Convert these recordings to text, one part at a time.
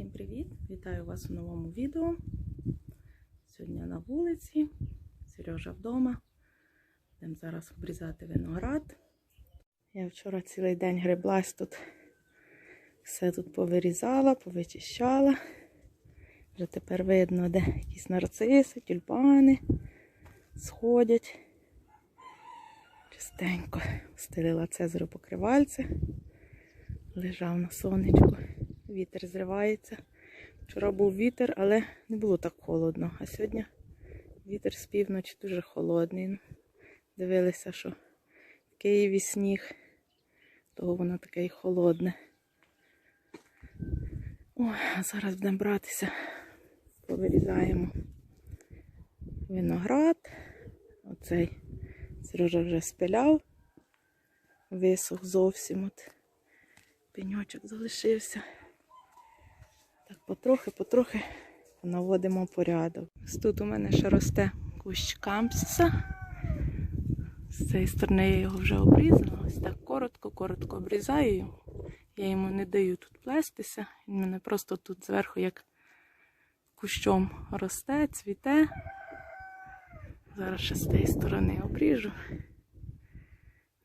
Всім привіт! Вітаю вас у новому відео. Сьогодні на вулиці, Сережа вдома. Будемо зараз обрізати виноград. Я вчора цілий день греблась тут. Все тут повирізала, повичищала. Вже тепер видно, де якісь нарциси, тюльпани сходять. Чистенько стелила цезарю покривальце. Лежав на сонечку. Вітер зривається. Вчора був вітер, але не було так холодно. А сьогодні вітер з півночі дуже холодний. Дивилися, що в Києві сніг, того воно таке і холодне. А зараз будемо братися, повирізаємо виноград. Оцей Сережа вже спиляв, висох зовсім. От пеньочок залишився. Так, потрохи-потрохи наводимо порядок. Ось тут у мене ще росте кущ кампса. З цієї сторони я його вже обрізала. Ось так коротко-коротко обрізаю його. Я йому не даю тут плестися. Він мене просто тут зверху як кущом росте, цвіте. Зараз ще з цієї сторони обріжу.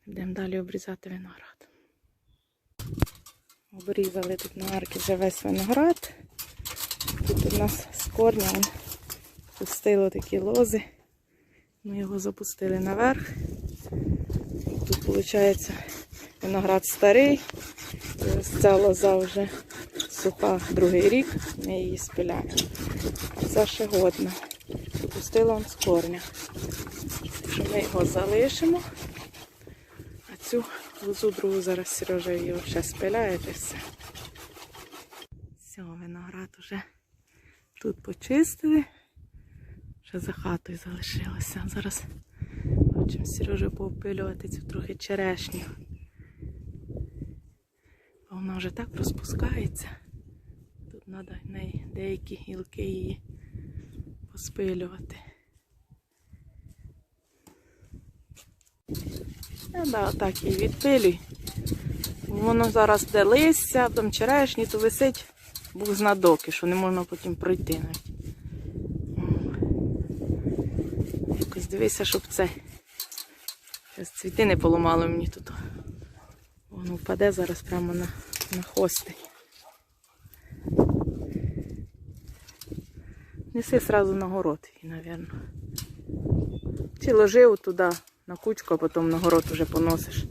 Йдемо далі обрізати виноград. Обрізали тут на арки вже весь виноград. Тут у нас з корня пустило такі лози. Ми його запустили наверх. Тут, виходить, виноград старий. Ось ця лоза вже суха другий рік, ми її спиляємо. Це ще годна. Пустила он з корня. Що ми його залишимо. А цю лозу другу зараз Сережа її та все. Виноград уже тут почистили. Ще за хатою залишилося. Зараз хочемо Сережу повпилювати цю трохи черешню. А вона вже так розпускається. Тут треба в неї деякі гілки її поспилювати. А, да, отак її відпилюй. Воно зараз де листя, там черешні, то висить був знадоки, що не можна потім пройти навіть. Якось дивися, щоб це. Зараз цвіти не поламало мені тут. Воно впаде зараз прямо на, на хости. Неси сразу на город мабуть. Чи ложив туди на кучку, а потім на город вже поносиш.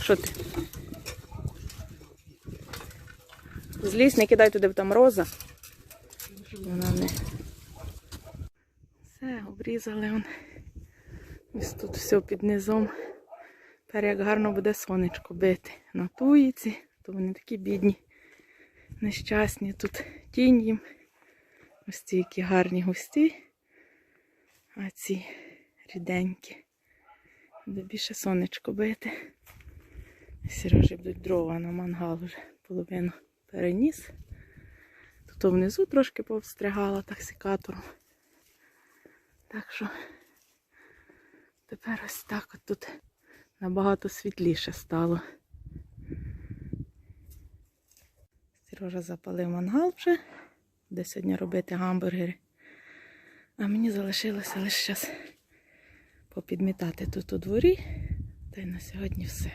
Що ти? Злізь, не кидай туди, бо там роза. Вона не. Все, обрізали он. Ось тут все під низом. Тепер як гарно буде сонечко бити на туїці, то вони такі бідні, нещасні. Тут тінь їм. Ось ці які гарні густі, а ці ріденькі. Буде більше сонечко бити. Сережі будуть дрова на мангал вже половину переніс. Тут внизу трошки повстригала так секатором. Так що тепер ось так от тут набагато світліше стало. Сережа запалив мангал вже, де сьогодні робити гамбургери. А мені залишилося лише зараз попідмітати тут у дворі. Та й на сьогодні все.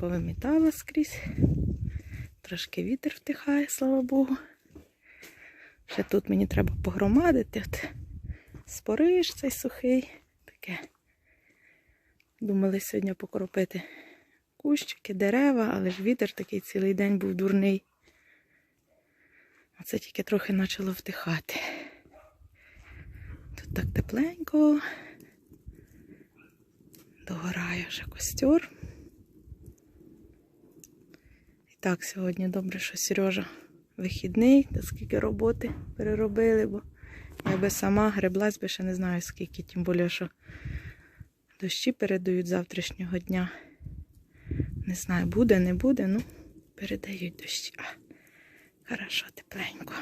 Повимітала скрізь. Трошки вітер втихає, слава Богу. Ще тут мені треба погромадити. От спориш цей сухий. Таке. Думали сьогодні покропити кущики, дерева, але ж вітер такий цілий день був дурний. Оце тільки трохи почало втихати. Тут так тепленько. Догорає вже костер. І так, сьогодні добре, що Сережа вихідний, та скільки роботи переробили, бо я би сама греблась би ще не знаю скільки, тим більше, що дощі передають завтрашнього дня. Не знаю, буде, не буде, ну, передають дощі. А, хорошо, тепленько.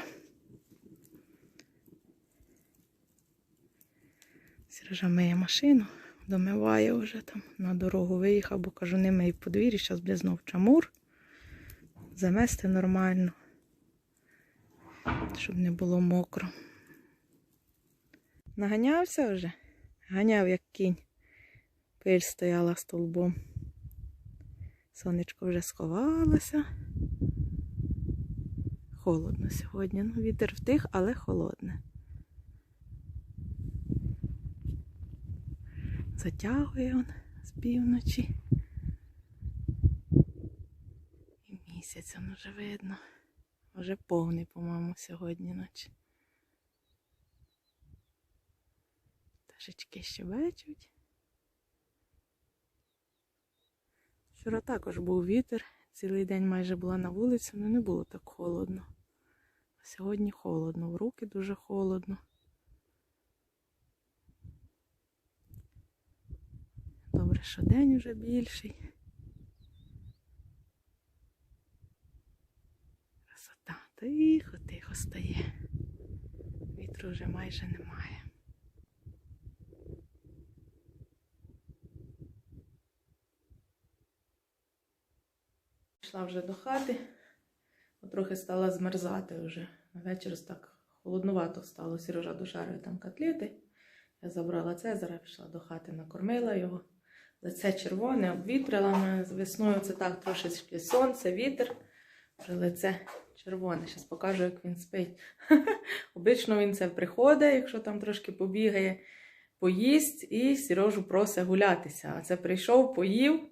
Сережа миє машину, домиває вже там, на дорогу виїхав, бо кажу, не мий в подвір'ї, зараз буде знов чамур. Замести нормально, щоб не було мокро. Наганявся вже? Ганяв, як кінь. Пиль стояла столбом. Сонечко вже сховалося. Холодно сьогодні. Ну, вітер втих, але холодне. Затягує он з півночі. Місяць он вже видно. Вже повний, по-моєму, сьогодні ночі. Пташечки щебечуть. Вчора також був вітер, цілий день майже була на вулиці, але не було так холодно. Сьогодні холодно, в руки дуже холодно. Добре, що день уже більший. Красота. Тихо, тихо стає. Вітру вже майже немає. Пішла вже до хати, трохи стала змерзати вже. Вечір так холоднувато стало. Сережа дошарює там котлети. Я забрала Цезара, пішла до хати, накормила його. Лице червоне, обвітрила мене. Весною це так трошечки сонце, вітер. Вже лице червоне. Зараз покажу, як він спить. Обично він це приходить, якщо там трошки побігає, поїсть і Сережу просить гулятися. А це прийшов, поїв.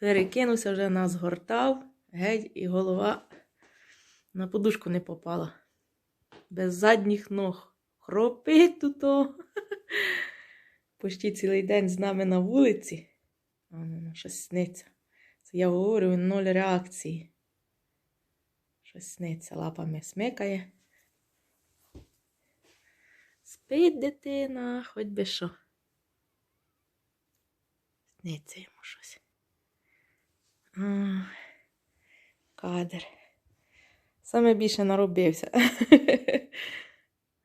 Перекинувся вже нас гортав, геть, і голова на подушку не попала. Без задніх ног. Хропить тут. Почти цілий день з нами на вулиці. Щось сниться. Я говорю, він ноль реакції. Щось сниться, лапами смикає. Спить дитина, хоч би що. Сниться йому щось. Ах, Кадр. Саме більше наробився.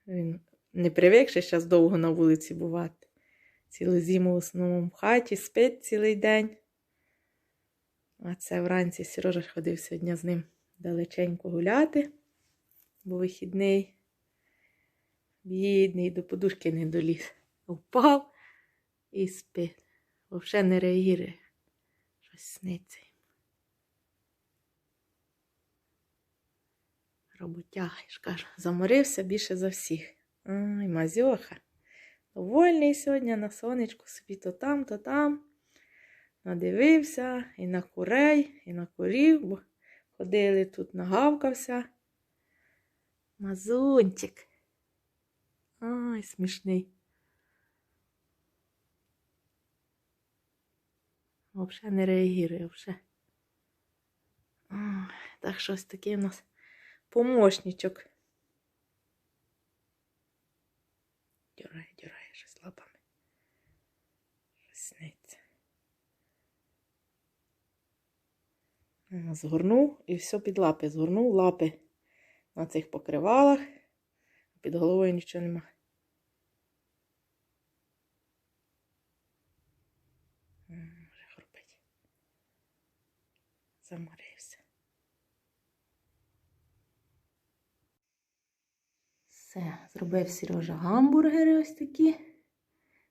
Він не привикши зараз довго на вулиці бувати. Цілу зиму в основному в хаті, спить цілий день. А це вранці Сережа ходив сьогодні з ним далеченько гуляти, бо вихідний, бідний, до подушки не доліз. Впав і спить. Взагалі не реагує. Щось сниться. Роботяга, я ж кажу, заморився більше за всіх. Ай, мазьоха. Довольний сьогодні на сонечку собі то там, то там. Надивився і на курей, і на курів, бо ходили тут, нагавкався. Мазунчик. Ай, смішний. Взагалі не реагує, вже. Так щось таке в нас помощничок. Дюрає, дюрає щось лапами. Щось сниться. Згорнув і все під лапи. Згорнув лапи на цих покривалах. Під головою нічого нема. М, Вже. Заморився. Все, зробив Сережа гамбургери ось такі.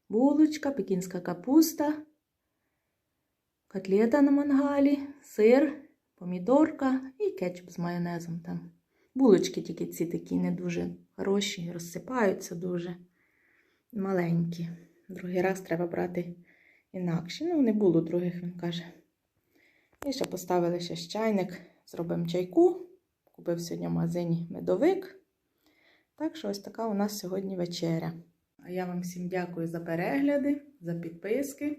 Булочка, пекінська капуста. котлета на мангалі, сир, помідорка і кетчуп з майонезом там. Булочки тільки ці такі не дуже хороші, розсипаються дуже маленькі. Другий раз треба брати інакші. Ну, не було других, він каже. І ще поставили ще чайник, зробимо чайку. Купив сьогодні в магазині медовик. Так що ось така у нас сьогодні вечеря. А я вам всім дякую за перегляди, за підписки.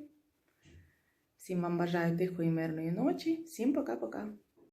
Всім вам бажаю тихої мирної ночі. Всім пока-пока.